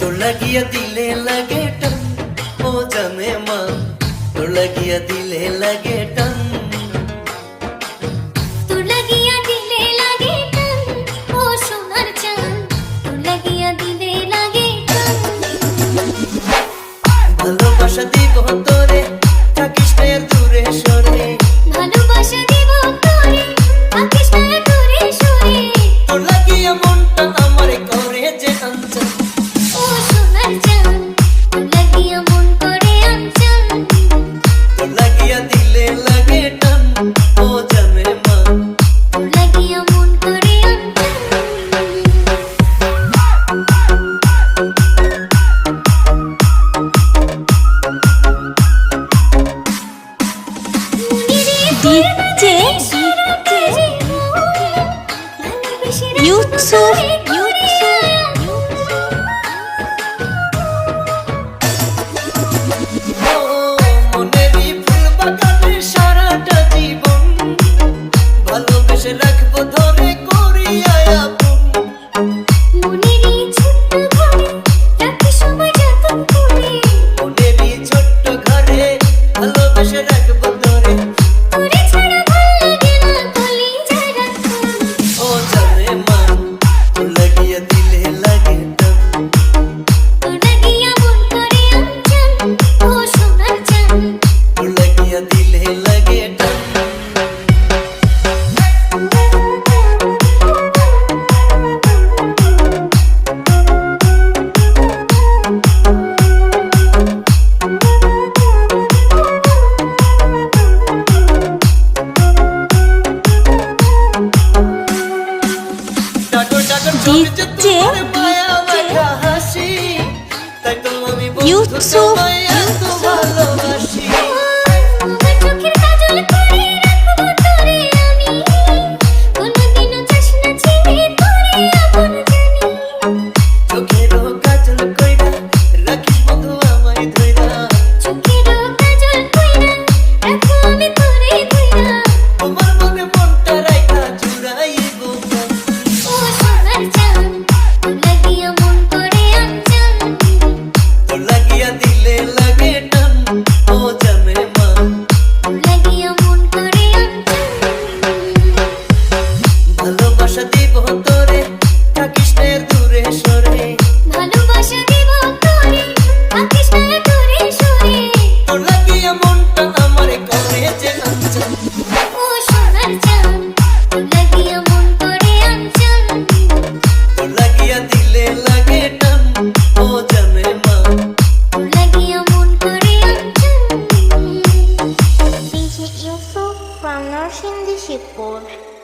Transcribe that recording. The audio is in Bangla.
তোর লাগিয়া দিলে লাগে টান ও জানে মা তোর লাগিয়া দিলে লাগে টান ভালোবাসা দিব তোরে Youth Surf DJ Yusuf from North Shindi Shipboard.